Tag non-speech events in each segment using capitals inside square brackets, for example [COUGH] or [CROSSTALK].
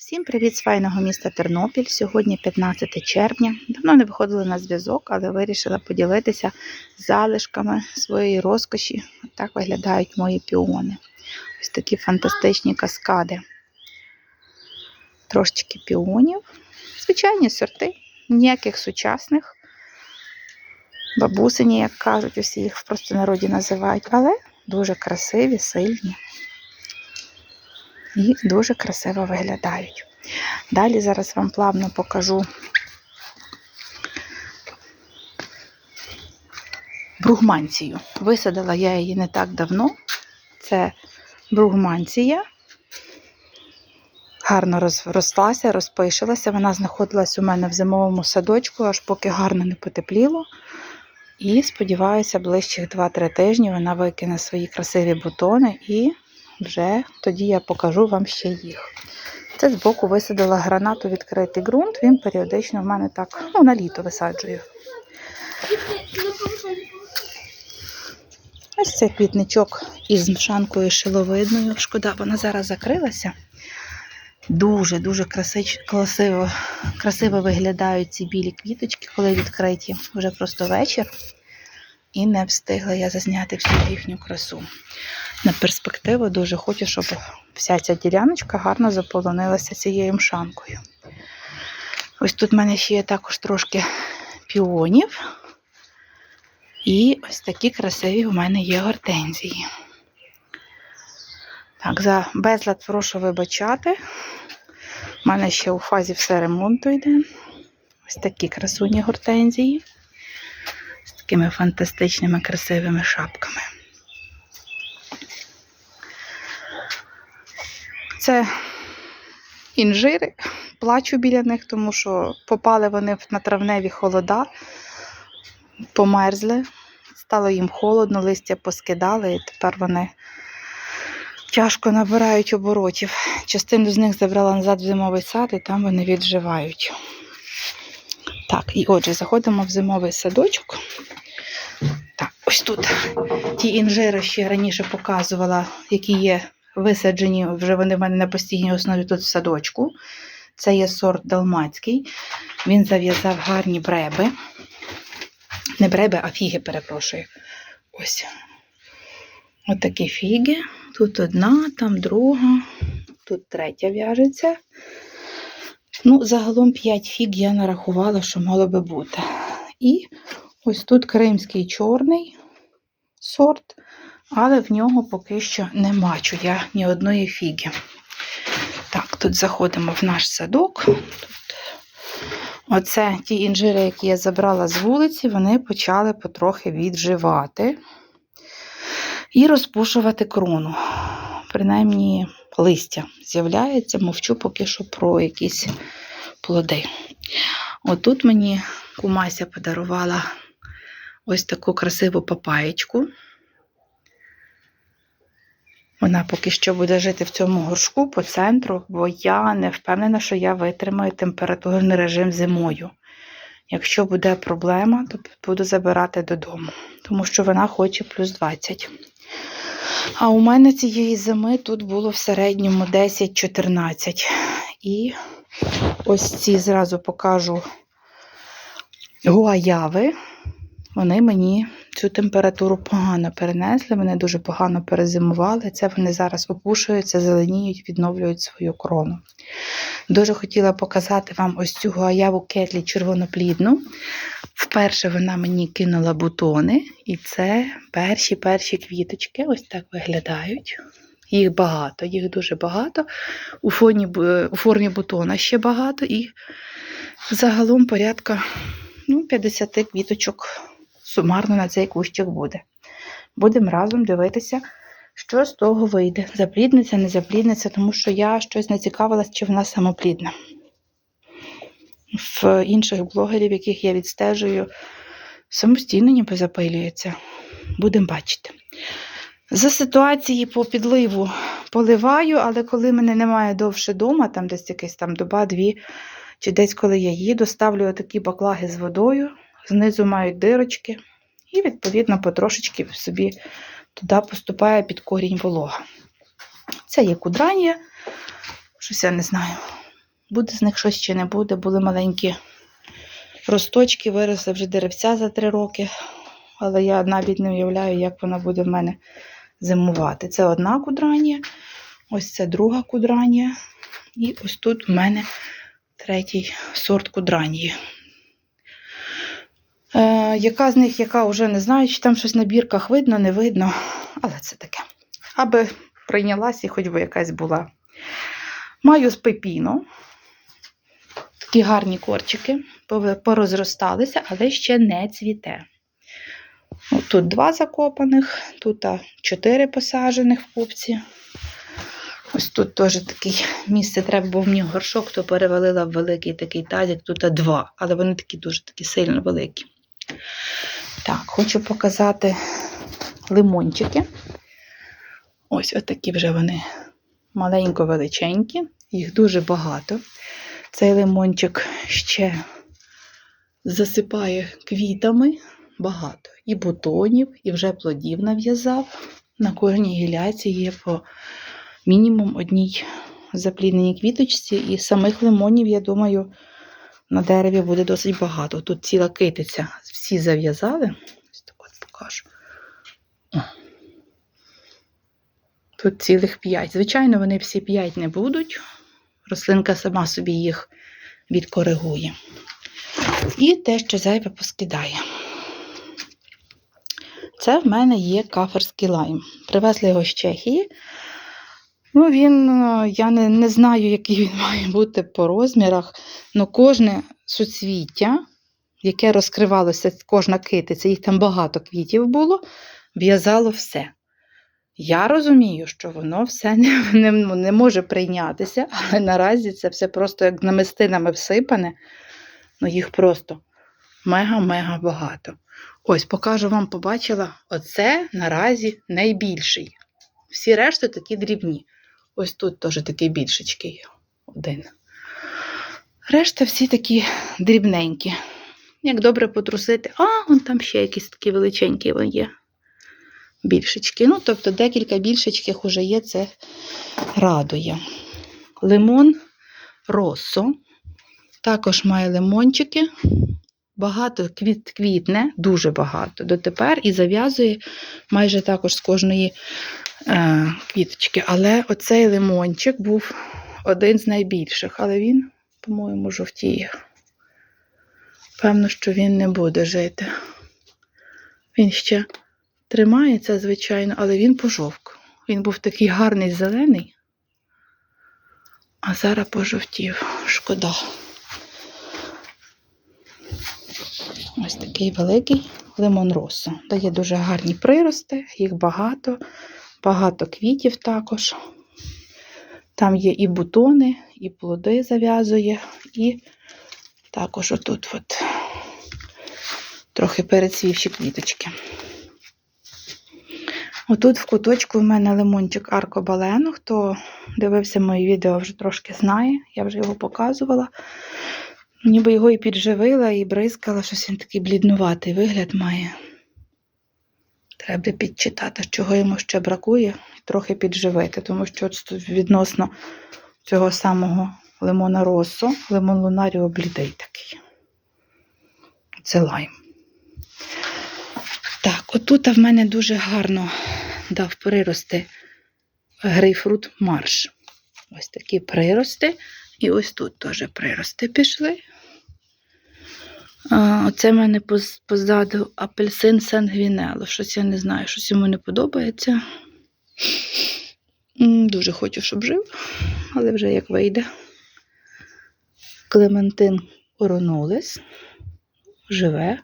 Всім привіт з файного міста Тернопіль. Сьогодні 15 червня. Давно не виходила на зв'язок, але вирішила поділитися залишками своєї розкоші. Так виглядають мої піони. Ось такі фантастичні каскади. Трошечки піонів. Звичайні сорти, ніяких сучасних. Бабусині, як кажуть, усі їх в простонароді називають, але дуже красиві, сильні і дуже красиво виглядають. Далі зараз вам плавно покажу бругманцію. Висадила я її не так давно. Це бругманція. Гарно розрослася, розпишилася. Вона знаходилась у мене в зимовому садочку, аж поки гарно не потепліло. І сподіваюся, ближчих 2-3 тижні вона викине свої красиві бутони і вже тоді я покажу вам ще їх. Це збоку висадила гранату відкритий ґрунт, він періодично в мене так ну, на літо висаджую. Ось цей квітничок із мшанкою шиловидною. Шкода, вона зараз закрилася. Дуже-дуже красиво, красиво виглядають ці білі квіточки, коли відкриті. Вже просто вечір. І не встигла я зазняти всю їхню красу. На перспективу дуже хочу, щоб вся ця діляночка гарно заполонилася цією мшанкою. Ось тут в мене ще є також трошки піонів. І ось такі красиві у мене є гортензії. Так, за безлад прошу вибачати. У мене ще у фазі все ремонту йде. Ось такі красуні гортензії з такими фантастичними красивими шапками. Це інжири, плачу біля них, тому що попали вони на травневі холода, померзли, стало їм холодно, листя поскидали, і тепер вони тяжко набирають оборотів. Частину з них забрала назад в зимовий сад, і там вони відживають. Так, і отже, заходимо в зимовий садочок. Так, ось тут ті інжири ще раніше показувала, які є висаджені, вже вони в мене на постійній основі тут в садочку. Це є сорт далмацький. Він зав'язав гарні бреби. Не бреби, а фіги, перепрошую. Ось. Отакі фіги. Тут одна, там друга, тут третя в'яжеться. Ну, загалом 5 фіг я нарахувала, що мало би бути. І ось тут кримський чорний сорт але в нього поки що не бачу я ні одної фіги. Так, тут заходимо в наш садок. Оце ті інжири, які я забрала з вулиці, вони почали потрохи відживати і розпушувати крону. Принаймні, листя з'являється, мовчу поки що про якісь плоди. Отут мені кумася подарувала ось таку красиву папаєчку. Вона поки що буде жити в цьому горшку по центру, бо я не впевнена, що я витримаю температурний режим зимою. Якщо буде проблема, то буду забирати додому, тому що вона хоче плюс 20. А у мене цієї зими тут було в середньому 10-14. І ось ці зразу покажу гуаяви. Вони мені цю температуру погано перенесли, вони дуже погано перезимували. Це вони зараз опушуються, зеленіють, відновлюють свою крону. Дуже хотіла показати вам ось цю гуаяву кетлі червоноплідну. Вперше вона мені кинула бутони, і це перші-перші квіточки, ось так виглядають. Їх багато, їх дуже багато. У, фоні, у формі бутона ще багато, і загалом порядка ну, 50 квіточок сумарно на цей кущик буде. Будемо разом дивитися, що з того вийде. Заплідниться, не заплідниться, тому що я щось не цікавилась, чи вона самоплідна. В інших блогерів, яких я відстежую, самостійно ніби запилюється. Будемо бачити. За ситуації по підливу поливаю, але коли мене немає довше вдома, там десь якась там доба-дві, чи десь коли я їду, ставлю такі баклаги з водою, знизу мають дирочки, і, відповідно, потрошечки собі туди поступає під корінь волога. Це є кудранія, щось я не знаю. буде з них щось чи не буде. Були маленькі росточки, виросли вже деревця за три роки. Але я навіть не уявляю, як вона буде в мене зимувати. Це одна кудранія, ось це друга кудранія. І ось тут в мене третій сорт кудранії. Е, яка з них, яка вже не знаю, чи там щось на бірках видно, не видно, але це таке. Аби прийнялась і хоч би якась була. Маю з пепіно. Такі гарні корчики, порозросталися, але ще не цвіте. От Тут два закопаних, тут чотири посаджених в купці. Ось тут теж таке місце треба було мені горшок, то перевалила в великий такий тазик, тут два, але вони такі дуже такі сильно великі. Так, хочу показати лимончики. Ось отакі вже вони маленько-величенькі, їх дуже багато. Цей лимончик ще засипає квітами багато. І бутонів, і вже плодів нав'язав. На кожній гіляці є по мінімум одній заплідненій квіточці, і самих лимонів, я думаю, на дереві буде досить багато. Тут ціла китиця. Всі зав'язали. Ось так от покажу. Тут цілих п'ять. Звичайно, вони всі п'ять не будуть. Рослинка сама собі їх відкоригує. І те, що зайве поскидає. Це в мене є каферський лайм. Привезли його з Чехії. Ну, він, е, я не, не знаю, який він [LAUGHS] має бути по розмірах, але кожне суцвіття, яке розкривалося, кожна китиця, їх там багато квітів було, в'язало все. Я розумію, що воно все [LAUGHS] не, не, не може прийнятися, але наразі це все просто як намистинами всипане. Ну, їх просто мега-мега багато. Ось покажу вам, побачила, оце наразі найбільший. Всі решти такі дрібні. Ось тут теж такий більшечкий один. Решта всі такі дрібненькі. Як добре потрусити, а, вон там ще якісь такі величенькі є. Більшечки. Ну, тобто декілька більшечких уже є, це радує. Лимон Россо. Також має лимончики. Багато квіт, квітне, дуже багато дотепер і зав'язує майже також з кожної е, квіточки. Але оцей лимончик був один з найбільших, але він, по-моєму, жовтіє. Певно, що він не буде жити. Він ще тримається, звичайно, але він пожовк. Він був такий гарний зелений, а зараз пожовтів. Шкода. Ось такий великий лимон роса. Дає дуже гарні прирости, їх багато, багато квітів також. Там є і бутони, і плоди зав'язує, і також отут от трохи перецвівші квіточки. Отут в куточку в мене лимончик аркобалену. Хто дивився мої відео, вже трошки знає, я вже його показувала. Ніби його і підживила, і бризкала, щось він такий бліднуватий вигляд має. Треба підчитати, чого йому ще бракує, і трохи підживити, тому що от відносно цього самого лимона росу, лимон лунаріо блідий такий. Це лайм. Так, отут в мене дуже гарно дав прирости грейпфрут марш. Ось такі прирости. І ось тут теж прирости пішли. Оце в мене позаду апельсин сангвінело. Щось я не знаю, щось йому не подобається. Дуже хочу, щоб жив, але вже як вийде. Клементин оронулис. Живе.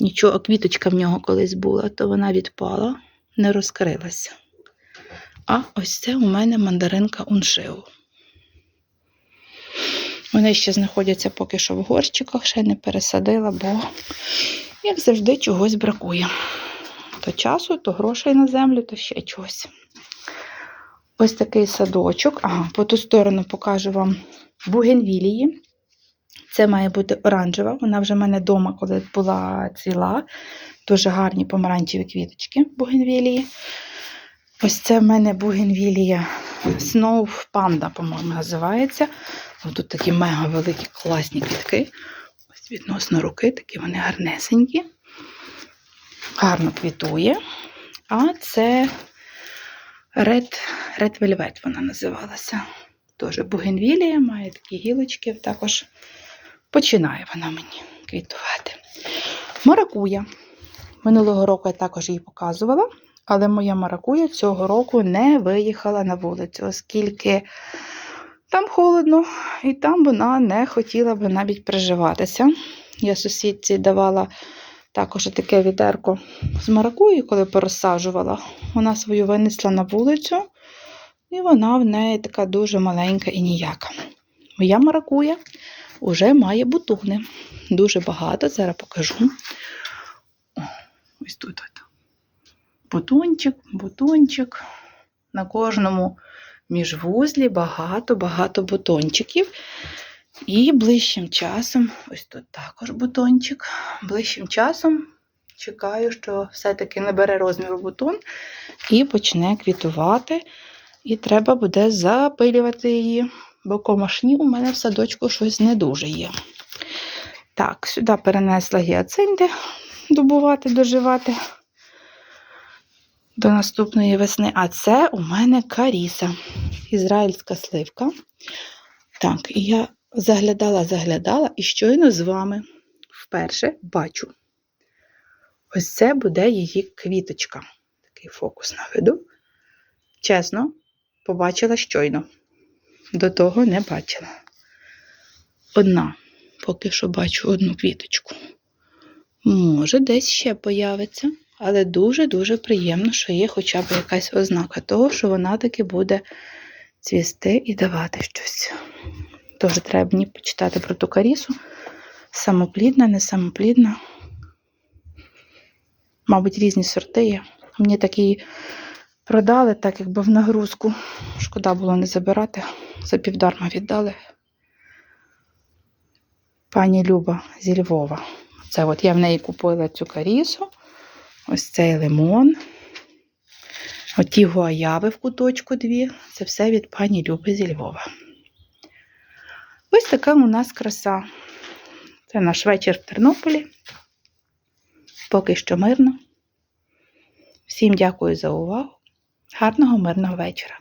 Нічого, квіточка в нього колись була, то вона відпала, не розкрилася. А ось це у мене мандаринка уншеу. Вони ще знаходяться поки що в горщиках, ще не пересадила, бо, як завжди, чогось бракує. То часу, то грошей на землю, то ще чогось. Ось такий садочок. Ага, по ту сторону покажу вам бугенвілії. Це має бути оранжева. Вона вже в мене вдома, коли була ціла. Дуже гарні помаранчеві квіточки бугенвілії. Ось це в мене бугенвілія Snow Panda, по-моєму, називається. Тут такі мега великі класні квітки. Ось відносно руки, такі вони гарнесенькі. Гарно квітує. А це Red, Red Velvet вона називалася. Теж бугенвілія, має такі гілочки, також починає вона мені квітувати. Маракуя. Минулого року я також її показувала, але моя маракуя цього року не виїхала на вулицю, оскільки там холодно, і там вона не хотіла би навіть приживатися. Я сусідці давала також таке відерко з маракуї, коли порозсаджувала. Вона свою винесла на вулицю, і вона в неї така дуже маленька і ніяка. Моя маракуя вже має бутони. Дуже багато, зараз покажу. О, ось тут. Бутончик, бутончик. На кожному міжвузлі багато-багато бутончиків. І ближчим часом, ось тут також бутончик. Ближчим часом чекаю, що все-таки набере розміру бутон і почне квітувати. І треба буде запилювати її, бо комашні у мене в садочку щось не дуже є. Так, сюди перенесла гіацинти добувати, доживати до наступної весни. А це у мене каріса, ізраїльська сливка. Так, і я заглядала, заглядала і щойно з вами вперше бачу. Ось це буде її квіточка. Такий фокус наведу. Чесно, побачила щойно. До того не бачила. Одна. Поки що бачу одну квіточку. Може, десь ще появиться, але дуже-дуже приємно, що є хоча б якась ознака того, що вона таки буде цвісти і давати щось. Теж треба мені почитати про ту карісу. Самоплідна, не самоплідна. Мабуть, різні сорти є. Мені такі продали, так якби в нагрузку. Шкода було не забирати. За півдарма віддали. Пані Люба зі Львова. Це от я в неї купила цю карісу. Ось цей лимон. Оті гуаяви в куточку дві. Це все від пані Люби зі Львова. Ось така у нас краса. Це наш вечір в Тернополі. Поки що мирно. Всім дякую за увагу. Гарного мирного вечора.